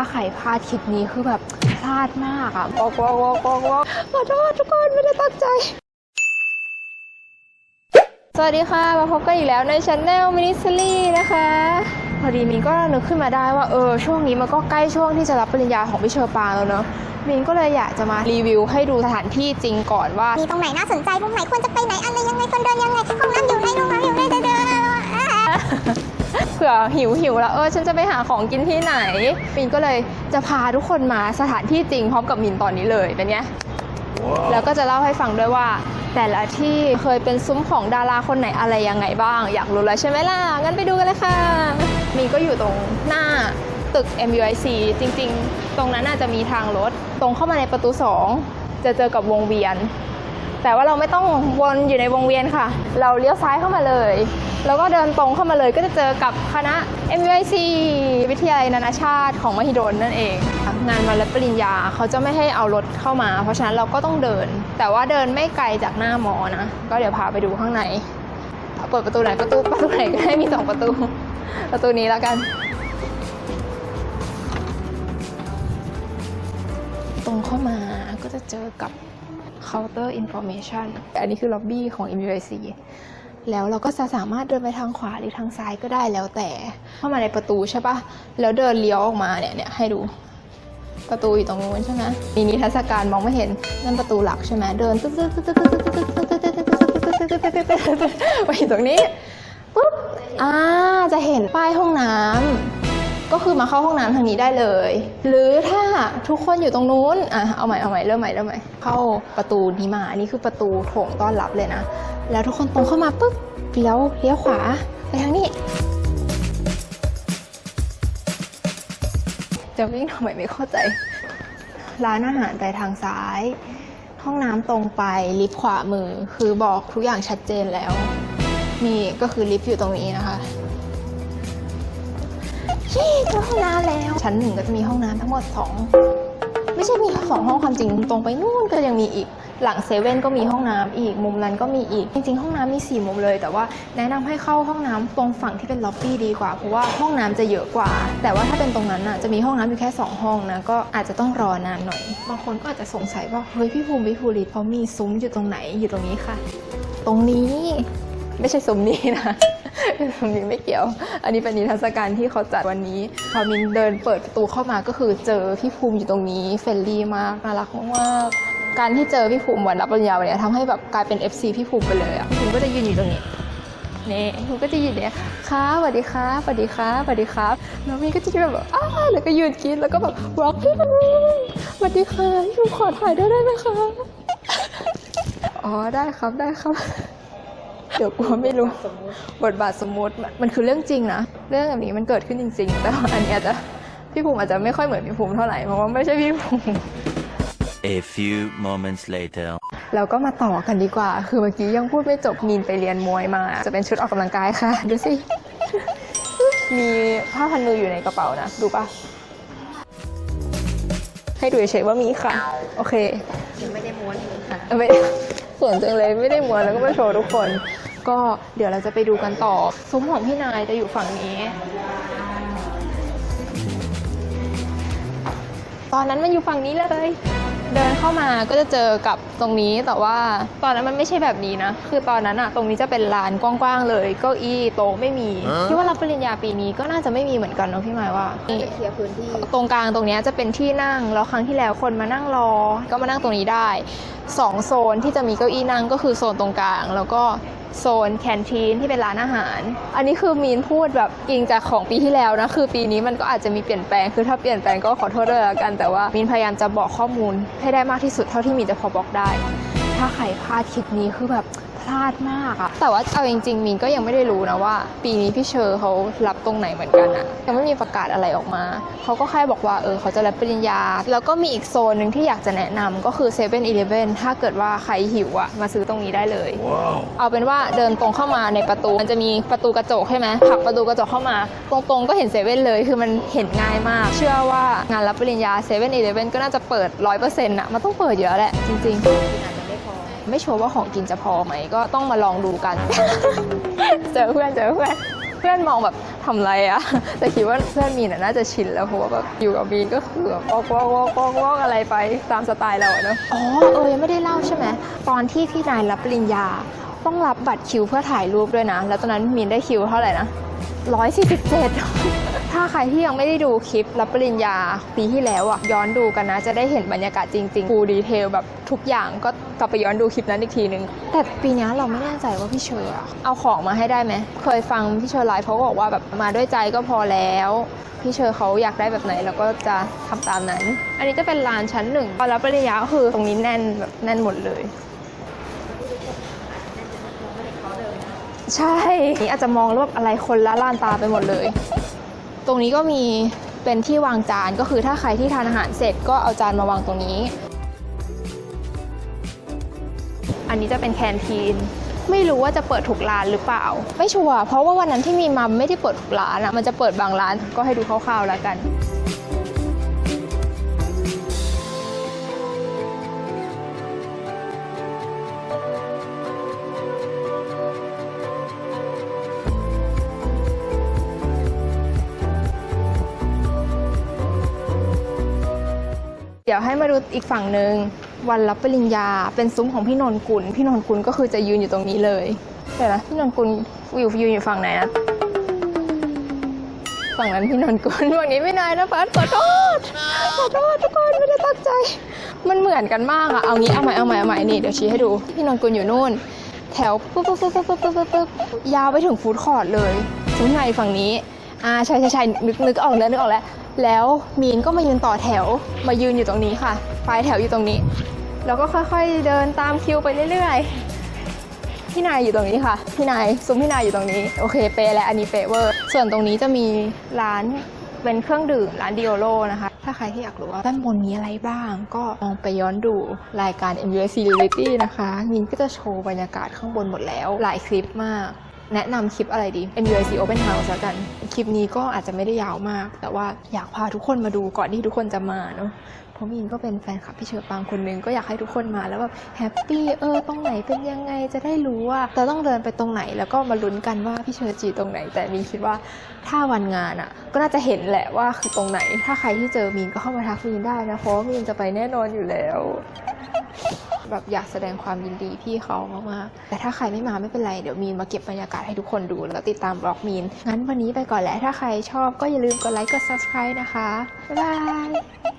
ถ้าใครพลาดคลิปนี้คือแบบพลาดมากอะบอกบอกบอกบอกบอกขอโทษทุกคนไม่ได้ตั้งใจ สวัสดีค่ะ มาพบกันอีกแล้วในช anel มินิซลี่นะคะพอดีมินก็นึกขึ้นมาได้ว่าเออช่วงนี้มันก็ใกล้ช่วงที่จะรับปริญญาของพี่เชอร์ปางแล้วเนอะมินก็เลยอยากจะมารีวิวให้ดูสถานที่จริงก่อนว่า มีตรงไหนน่าสนใจตรงไหนควรจะไปไหนอะไรยังไงคนเดินยังไงห้องน้ำอยู่ไหนห้องน้ำอยู่ไหนเดิน เดินอ่าเผื่อหิวหิวแล้วเออฉันจะไปหาของกินที่ไหนมินก็เลยจะพาทุกคนมาสถานที่จริงพร้อมกับมินตอนนี้เลยเป็นไงแล้วก็จะเล่าให้ฟังด้วยว่า แต่ละที่เคยเป็นซุ้มของดาราคนไหนอะไรยังไงบ้าง อยากรู้แล้วใช่ไหมล่ะงั้นไปดูกันเลยค่ะมินก็อยู่ตรงหน้าตึก MUIC จริง ๆ ตรงนั้นน่าจะมีทางรถ ตรงเข้ามาในประตู 2 จะเจอกับวงเวียน แต่ว่าเราไม่ต้องวนอยู่ในวงเวียนค่ะ เราเลี้ยวซ้ายเข้ามาเลย แล้วก็เดินตรงเข้ามาเลยก็จะเจอกับคณะ MUIC วิทยาลัยนานาชาติของมหิดลนั่นเอง งานวันรับปริญญาเขาจะไม่ให้เอารถเข้ามา เพราะฉะนั้นเราก็ต้องเดิน แต่ว่าเดินไม่ไกลจากหน้ามอนะ ก็เดี๋ยวพาไปดูข้างใน เปิดประตูไหนประตูประตูไหนก็ได้มีสองประตู ประตูนี้แล้วกัน ตรงเข้ามาก็จะเจอกับ counter information อันนี้คือล็อบบี้ของ MUIC แล้วเราก็จะสามารถเดินไปทางขวาหรือทางซ้ายก็ได้แล้วแต่เข้ามาในประตูใช่ปะแล้วเดินเลี้ยวออกมาเนี่ยเนี่ยให้ดูประตูอยู่ตรงนู้นใช่ไหมมีนิทรรศการมองไม่เห็นนั่นประตูหลักใช่ไหมเดินตึ๊ดตึ๊ดตึ๊ดตึ๊ดตึ๊ดตึ๊ดตึ๊ดตึ๊ดตึ๊ดตึ๊ดตึ๊ดตึ๊ดไปอยู่ตรงนี้ปุ๊บอ่าจะเห็นป้ายห้องน้ำ ก็คือมาเข้าห้องน้ำทางนี้ได้เลย หรือถ้าทุกคนอยู่ตรงนู้นอะเอาใหม่เอาใหม่เริ่มใหม่เริ่มใหม่เข้าประตูนี้มาอันนี้คือประตูโถงต้อนรับเลยนะ แล้วทุกคนตรงเข้ามาปุ๊บเลี้ยวเลี้ยวขวาไปทางนี้จะวิ่งทำไมไม่เข้าใจ ร้านอาหารไปทางซ้าย ห้องน้ำตรงไปลิฟต์ขวามือ คือบอกทุกอย่างชัดเจนแล้ว นี่ก็คือลิฟต์อยู่ตรงนี้นะคะ ยี่เจอห้องน้ำแล้ว ชั้นหนึ่งก็จะมีห้องน้ำทั้งหมดสองไม่ใช่มีสองห้องความจริงตรงไปนู่นก็ยังมีอีกหลังเซเว่นก็มีห้องน้ำอีกมุมนั้นก็มีอีก จริงๆ ห้องน้ำมีสี่มุมเลย แต่ว่าแนะนำให้เข้าห้องน้ำตรงฝั่งที่เป็นล็อบบี้ดีกว่าเพราะว่าห้องน้ำจะเยอะกว่า แต่ว่าถ้าเป็นตรงนั้นน่ะจะมีห้องน้ำอยู่แค่สองห้องนะก็อาจจะต้องรอนานหน่อย บางคนก็อาจจะสงสัยว่าเฮ้ยพี่ภูมิพี่ภูริศเขามีซุ้มอยู่ตรงไหนอยู่ตรงนี้ค่ะ ตรงนี้ ไม่ใช่ซุ้มนี้นะซุ้มนี้ไม่เกี่ยว อันนี้เป็นนิทรรศการที่เขาจัดวันนี้พอมินเดินเปิดประตูเข้ามาก็คือเจอพี่ภูมิอยู่ตรงนี้เฟรนลี่มากน่ารักมากๆการที่เจอพี่ภูมิวันรับปริญญาวันเนี้ยทำให้แบบกลายเป็น FC พี่ภูมิไปเลยอะพี่ภูมิก็จะยืนอยู่ตรงนี้นี่พี่ภูมิก็จะยืนเนี่ยครับสวัสดีครับสวัสดีครับสวัสดีครับแล้วมินก็จะยืนแบบอ้าแล้วก็ยืนคิดแล้วก็แบบรักพี่ภูมิสวัสดีค่ะพี่ภูมิขอถ่ายด้วยได้ไหมคะอ๋อได้ครับได้ครับ เดี๋ยวกลัวไม่รู้ บทบาทสมมุติมันมันคือเรื่องจริงนะ เรื่องแบบนี้มันเกิดขึ้นจริง ๆ แต่ว่าอันนี้อาจจะพี่ภูมิอาจจะไม่ค่อยเหมือนพี่ภูมิเท่าไหร่ เพราะว่าไม่ใช่พี่ภูมิ A few moments later. เราก็มาต่อกันดีกว่า คือเมื่อกี้ยังพูดไม่จบมีนไปเรียนมวยมา จะเป็นชุดออกกำลังกายค่ะ ดูสิ มีผ้าพันมืออยู่ในกระเป๋านะ ดูปะให้ดูเฉยๆว่ามีค่ะ โอเคยังไม่ได้ม้วนค่ะเอาไปส่วนจังเลยไม่ได้ม้วนแล้วก็มาโชว์ทุกคน ก็เดี๋ยวเราจะไปดูกันต่อ ซุ้มของพี่นายจะอยู่ฝั่งนี้ ตอนนั้นมันอยู่ฝั่งนี้เลย เดินเข้ามาก็จะเจอกับตรงนี้แต่ว่าตอนนั้นมันไม่ใช่แบบนี้นะ คือตอนนั้นอะตรงนี้จะเป็นลานกว้างๆเลยเก้าอี้โต๊ะไม่มีคิดว่ารับปริญญาปีนี้ก็น่าจะไม่มีเหมือนกันเนาะพี่หมายว่าจะเคลียร์พื้นที่ตรงกลางตรงนี้จะเป็นที่นั่งแล้วครั้งที่แล้วคนมานั่งรอ ก็มานั่งตรงนี้ได้สองโซนที่จะมีเก้าอี้นั่งก็คือโซนตรงกลาง แล้วก็ โซนแคนทีนที่เป็นร้านอาหาร อันนี้คือมีนพูดแบบอิงจากของปีที่แล้วนะ คือปีนี้มันก็อาจจะมีเปลี่ยนแปลง คือถ้าเปลี่ยนแปลงก็ขอโทษด้วยแล้วกัน แต่ว่ามีนพยายามจะบอกข้อมูลให้ได้มากที่สุดเท่าที่มีนจะพอบอกได้ ถ้าใครพลาดคลิปนี้คือแบบ พลาดมากอะแต่ว่าเอาจริงๆมีนก็ยังไม่ได้รู้นะว่า ปีนี้พี่เชอร์เขารับตรงไหนเหมือนกันอะยังไม่มีประกาศอะไรออกมาเขาก็แค่บอกว่าเออเขาจะรับปริญญา แล้วก็มีอีกโซนหนึ่งที่อยากจะแนะนำก็คือ7 e เ e ่ e อถ้าเกิดว่าใครหิวอะมาซื้อตรงนี้ได้เลยเอาเป็นว่าเดินตรงเข้ามาในประตูมันจะมีประตูกระจกใช่ไหมผลักประตูกระจกเข้ามา ตรงๆก็เห็นเซเว่นเลยคือมันเห็นง่ายมาก เชื่อว่างานรับปริญญา7 e เ e ่ e อก็น่าจะเปิด100%อะมันต้องเปิดเยอะแหละจริงๆอาจจะ ไม่พอไม่ชัวร์ว่าของกินจะพอไหม ก็ต้องมาลองดูกัน เจอเพื่อนเจอเพื่อนเพื่อนมองแบบทำไรอะแต่คิดว่าเพื่อนมีนน่าจะชินแล้วเพราะว่าแบบอยู่กับมีนก็คือแบบวอกวอกวอกวอกวอกอะไรไปตามสไตล์เราเนอะอ๋อเออยังไม่ได้เล่าใช่ไหมตอนที่พี่นายรับปริญญา ต้องรับบัตรคิวเพื่อถ่ายรูปด้วยนะ แล้วตอนนั้นมีนได้คิวเท่าไหร่นะ147 ถ้าใครที่ยังไม่ได้ดูคลิปรับปริญญาปีที่แล้วอะย้อนดูกันนะ จะได้เห็นบรรยากาศจริงๆฟูดีเทลแบบทุกอย่างก็กลับไปย้อนดูคลิปนั้นอีกทีนึง แต่ปีนี้เราไม่แน่ใจว่าพี่เชอร์อะเอาของมาให้ได้ไหม เคยฟังพี่เชอร์ไลฟ์เขาก็บอกว่าแบบมาด้วยใจก็พอแล้ว พี่เชอร์เขาอยากได้แบบไหนเราก็จะทำตามนั้น อันนี้จะเป็นลานชั้นหนึ่งพอรับปริญญาก็คือตรงนี้แน่นแบบแน่นหมดเลยใช่นี่อาจจะมองแล้วแบบอะไรคนละล่านตาไปหมดเลย ตรงนี้ก็มีเป็นที่วางจานก็คือถ้าใครที่ทานอาหารเสร็จก็เอาจานมาวางตรงนี้ อันนี้จะเป็นแคนทีน ไม่รู้ว่าจะเปิดถูกร้านหรือเปล่า ไม่ชัวร์เพราะว่าวันนั้นที่มีมาไม่ได้เปิดถูกร้านอะมันจะเปิดบางร้านก็ให้ดูคร่าวๆแล้วกัน เดี๋ยวให้มาดูอีกฝั่งหนึ่งวันรับปริญญา เป็นซุ้มของพี่นนกุล พี่นนกุลก็คือจะยืนอยู่ตรงนี้เลยเดี๋ยวนะพี่นนกุลอยู่ยืนอยู่ฝั่งไหนนะฝั่งนั้นพี่นนกุลฝั่งนี้ไม่นายนะพัดขอโทษขอโทษทุกคนไม่ได้ตั้งใจ มันเหมือนกันมากอะเอางี้เอาใหม่เอาใหม่เอาใหม่นี่เดี๋ยวชี้ให้ดูพี่นนกุลอยู่นู่น แถวปึ๊บปึ๊บปึ๊บปุ๊บปุ๊บยาวไปถึงฟูดคอร์ดเลยทุกในฝั่งนี้อ่าใช่ใช่ใช่นึกนึกออกแล้วนึกออกแล้ว แล้วมีนก็มายืนต่อแถวมายืนอยู่ตรงนี้ค่ะ ปลายแถวอยู่ตรงนี้ แล้วก็ค่อยๆเดินตามคิวไปเรื่อยๆ พี่นายอยู่ตรงนี้ค่ะ พี่นายซุ้มพี่นายอยู่ตรงนี้ โอเคเปและอันนี้เปเวอร์ ส่วนตรงนี้จะมีร้านเป็นเครื่องดื่มร้านดิโอโลนะคะ ถ้าใครที่อยากรู้ว่าด้านบนมีอะไรบ้าง ก็ลองไปย้อนดูรายการ MUSC Reality นะคะมินก็จะโชว์บรรยากาศข้างบนหมดแล้ว หลายคลิปมาก แนะนำคลิปอะไรดี MUIC Open House แล้วกัน คลิปนี้ก็อาจจะไม่ได้ยาวมาก แต่ว่าอยากพาทุกคนมาดูก่อนที่ทุกคนจะมาเนาะเพราะมีนก็เป็นแฟนคลับพี่เชอปางคนนึงก็อยากให้ทุกคนมาแล้วแบบแฮปปี้เออตรงไหนเป็นยังไงจะได้รู้ว่าเราต้องเดินไปตรงไหนแล้วก็มาลุ้นกันว่าพี่เชอจีตรงไหน แต่มีนคิดว่าถ้าวันงานอะ่ะ ก็น่าจะเห็นแหละว่าคือตรงไหน ถ้าใครที่เจอมีนก็เข้ามาทักมีนได้นะเพราะมีนจะไปแน่นอนอยู่แล้ว แบบอยากแสดงความยินดีพี่เขามากๆแต่ถ้าใครไม่มาไม่เป็นไร เดี๋ยวมีนมาเก็บบรรยากาศให้ทุกคนดูแล้วติดตามบล็อกมีน งั้นวันนี้ไปก่อนแหละถ้าใครชอบก็อย่าลืมกดไลค์กด subscribe นะคะ บ๊ายบาย